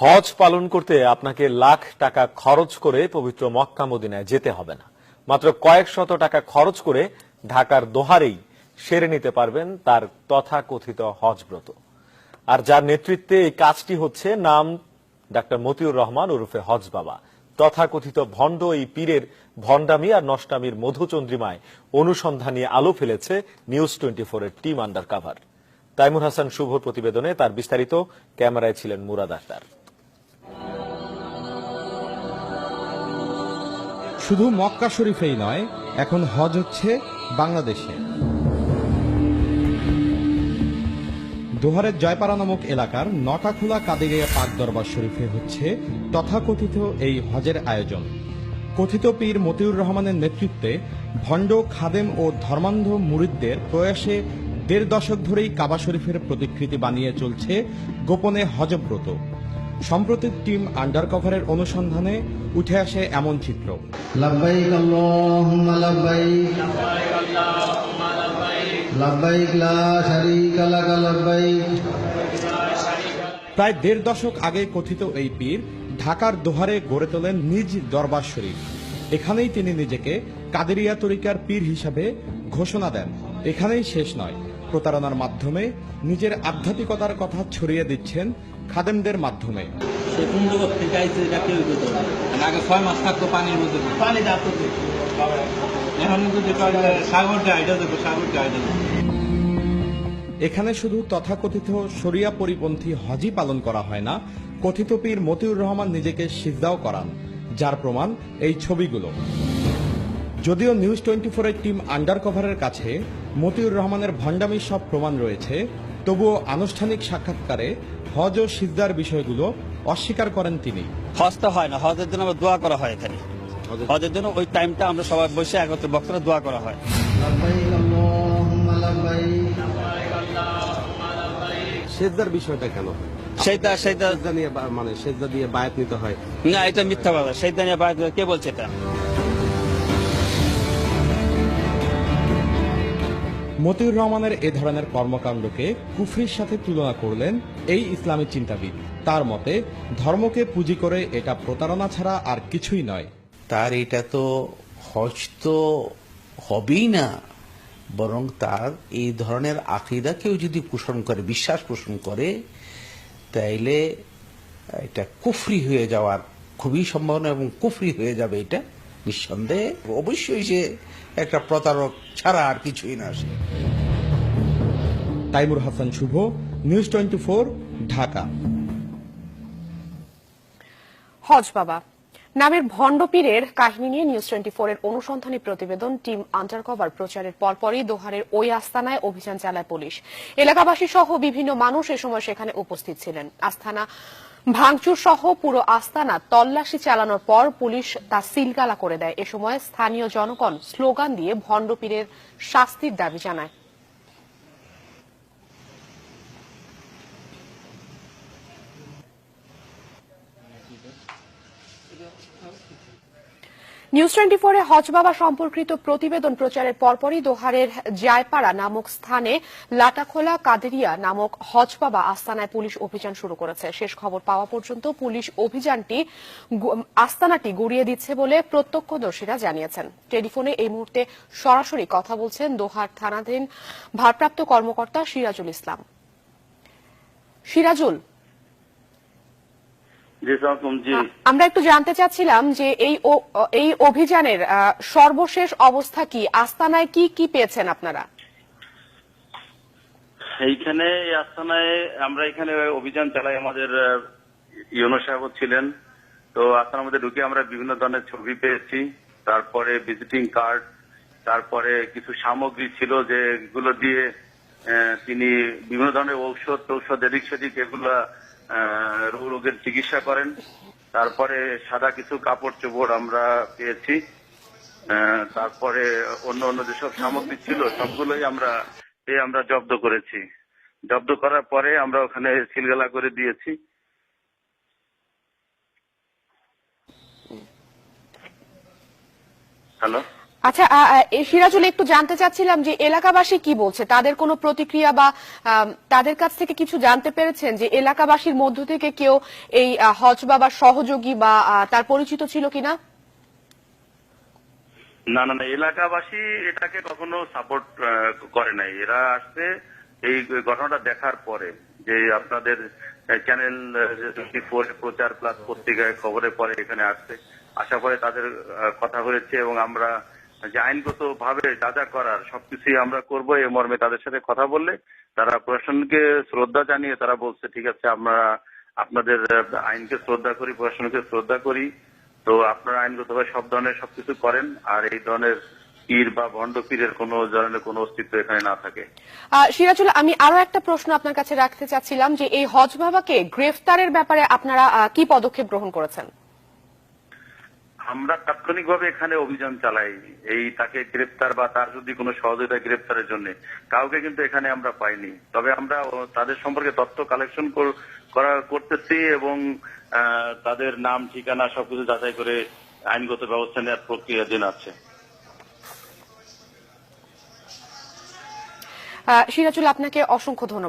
হজ পালন করতে আপনাকে লাখ টাকা খরচ করে পবিত্র মক্কা মদিনায় যেতে হবে না। মাত্র কয়েক শত টাকা খরচ করে ঢাকার দোহারেই সেরে নিতে পারবেন তার তথাকথিত হজ ব্রত। আর যার নেতৃত্বে এই কাজটি হচ্ছে নাম ডাক্তার মতিউর রহমান ওরফে হজ বাবা। তথাকথিত ভণ্ড এই পীরের ভণ্ডামি আর নষ্টামির মধুচন্দ্রিমায় অনুসন্ধানী আলো ফেলেছে নিউজ টোয়েন্টি এর team under cover Taimur Hasan শুভর প্রতিবেদনে তার বিস্তারিত। ক্যামেরায় ছিলেন মুরাদ আক্তার শুধু মক্কা শরীফেই নয়, এখন হজ হচ্ছে বাংলাদেশে। দোহারের জয়পাড়া নামক এলাকার নটাখোলা কাদিরিয়া পাক দরবার শরীফে হচ্ছে তথাকথিত এই হজের আয়োজন। কথিত পীর মতিউর রহমানের নেতৃত্বে ভণ্ড খাদেম ও ধর্মান্ধ মুরিদদের প্রয়াসে দেড় দশক ধরেই কাবা শরীফের প্রতিকৃতি বানিয়ে চলছে গোপনে হজব্রত। সম্প্রতি টিম আন্ডার কভারের অনুসন্ধানে উঠে আসে এমন চিত্র। প্রায় দেড় দশক আগে কথিত এই পীর ঢাকার দোহারে গড়ে তোলেন নিজ দরবার শরীফ। এখানেই তিনি নিজেকে কাদেরিয়া তরিকার পীর হিসাবে ঘোষণা দেন। এখানেই শেষ নয়। প্রতারণার মাধ্যমে নিজের আধ্যাত্মিকতার কথা ছড়িয়ে দিচ্ছেন খাদেমদের মাধ্যমে। সে কোন জগৎ থেকে আইছে এটা কেউ করতে পারে আগে ছয় মাস থাকতো পানির মধ্যে। পানি থাকতো এখন কিন্তু সাগর যায় এটা দেখো সাগর যায় এটা এখানে শুধু তথাকথিত শরিয়া পরিপন্থী হজই পালন করা হয় না কথিত পীর মতিউর রহমান নিজেকে সিজদাও করান যার প্রমাণ এই ছবিগুলো। যদিও নিউজ টোয়েন্টি ফোরের টিম আন্ডার কভারের কাছে মতিউর রহমানের ভণ্ডামির সব প্রমাণ রয়েছে তবুও আনুষ্ঠানিক সাক্ষাৎকারে হজ ও সিজদার বিষয়গুলো অস্বীকার করেন তিনি। হজ তো হয় না হজের জন্য আমরা দোয়া করা হয় এখানে। হজের জন্য? ওই টাইমটা আমরা সবাই বসে একত্রে বক্তরা দোয়া করা হয়। সেজদার বিষয়টা কেন? সেজদা সেজদা নিয়ে মানে সেজদা দিয়ে বায়াত নিতে হয়। না এটা মিথ্যা কথা। সেজদা নিয়ে বায়াত কে বলছে এটা? মতিউর রহমানের এ ধরনের কর্মকাণ্ডকে কুফরির সাথে তুলনা করলেন এই ইসলামী চিন্তাবিদ। তার মতে, ধর্মকে পুঁজি করে এটা প্রতারণা ছাড়া আর কিছুই নয়। তার এটা তো হজ তো হবেই না, বরং তার এই ধরনের আকিদা কেউ যদি পোষণ করে, বিশ্বাস পোষণ করে, তাইলে এটা কুফরি হয়ে যাওয়ার খুবই সম্ভাবনা এবং কুফরি হয়ে যাবে এটা নিঃসন্দেহে। অবশ্যই সে একটা প্রতারক ছাড়া আর কিছুই না সে। Taimur Hasan Shuvo news twenty Dhaka. হজ বাবা নামের ভণ্ড পীরের কাহিনী নিয়ে নিউজ টোয়েন্টি এর অনুসন্ধানী প্রতিবেদন টিম আন্ডারকভার প্রচারের পরপরই দোহারের ওই আস্তানায় অভিযান চালায় পুলিশ। এলাকাবাসী সহ বিভিন্ন মানুষ এ সময় সেখানে উপস্থিত ছিলেন। আস্তানা ভাঙচুর সহ পুরো আস্তানা তল্লাশি চালানোর পর পুলিশ তা সিলগালা করে দেয়। এ সময় স্থানীয় জনগণ স্লোগান দিয়ে ভণ্ডপীরের শাস্তির দাবি জানায়। নিউজ টোয়েন্টি ফোরে হজ বাবা সম্পর্কিত প্রতিবেদন প্রচারের পরপরই দোহারের জায়পাড়া নামক স্থানে লাটাখোলা কাদেরিয়া নামক হজ বাবা আস্তানায় পুলিশ অভিযান শুরু করেছে। শেষ খবর পাওয়া পর্যন্ত পুলিশ অভিযানটি আস্তানাটি গুড়িয়ে দিচ্ছে বলে প্রত্যক্ষদর্শীরা জানিয়েছেন। টেলিফোনে এই মুহূর্তে সরাসরি কথা বলছেন দোহার থানাধীন ভারপ্রাপ্ত কর্মকর্তা সিরাজুল ইসলাম। সিরাজুল আমরা একটু জানতে চাচ্ছিলাম যে এই এই অভিযানের সর্বশেষ অবস্থা কি? আস্তানায় কি কি পেয়েছেন আপনারা? এইখানে আস্তানায় আমরা এখানে অভিযান চালাই আমাদের ইউনো সাহেব ছিলেন। তো আস্তানার মধ্যে ঢুকে আমরা বিভিন্ন ধরনের ছবি পেয়েছি। তারপরে ভিজিটিং কার্ড তারপরে কিছু সামগ্রী ছিল যেগুলো দিয়ে তিনি বিভিন্ন ধরনের ঔষধ ঔষধ এদিক সেদিক এগুলা রোগের চিকিৎসা করেন। তারপরে সাদা কিছু কাপড় চোপড় আমরা পেয়েছি। তারপরে অন্য অন্য যেসব সামগ্রী ছিল, সবগুলোই আমরা পেয়ে আমরা জব্দ করেছি। জব্দ করার পরে আমরা ওখানে সিলগালা করে দিয়েছি। হ্যালো? আচ্ছা সিরাজুল, একটু জানতে চাচ্ছিলাম যে এলাকাবাসী কি বলছে? তাদের কোনো প্রতিক্রিয়া বা তাদের কাছ থেকে কিছু জানতে পেরেছেন যে এলাকাবাসীর মধ্য থেকে কেউ এই হজ বাবার সহযোগী বা তার পরিচিত ছিল কিনা? না না না, এলাকাবাসী এটাকে কখনো সাপোর্ট করে নাই। এরা আসছে এই ঘটনাটা দেখার পরে যে আপনাদের চ্যানেল প্রচার প্লাস পত্রিকায় খবরে পরে এখানে আসছে আশা পরে তাদের কথা হয়েছে এবং আমরা যে আইনগত ভাবে যা যা করার সবকিছুই আমরা করব এই মর্মে তাদের সাথে কথা বললে তারা প্রশাসনকে শ্রদ্ধা জানিয়ে তারা বলছে, ঠিক আছে, আমরা আপনাদের আইনকে শ্রদ্ধা করি, প্রশাসনকে শ্রদ্ধা করি। তো আপনারা আইনগতভাবে সব ধরনের সবকিছু করেন, আর এই ধরনের পীর বা ভণ্ড পীরের কোনো ধরনের কোনো অস্তিত্ব এখানে না থাকে। সিরাজুল, আমি আরও একটা প্রশ্ন আপনার কাছে রাখতে চাচ্ছিলাম যে, এই হজ বাবাকে গ্রেফতারের ব্যাপারে আপনারা কি পদক্ষেপ গ্রহণ করেছেন? আমরা তাৎক্ষণিকভাবে এখানে অভিযান চালাই। এই তাকে গ্রেপ্তার বা তার যদি কোনো সহযোগিতা গ্রেপ্তারের জন্য। কাউকে কিন্তু এখানে আমরা পাইনি। তবে আমরা তাদের সম্পর্কে তথ্য কালেকশন করা করতেছি এবং তাদের নাম ঠিকানা সবকিছু যাচাই করে আইনগত ব্যবস্থা নেওয়ার প্রক্রিয়াধীন আছে। আ, সিরাজুল আপনাকে অসংখ্য ধন্যবাদ।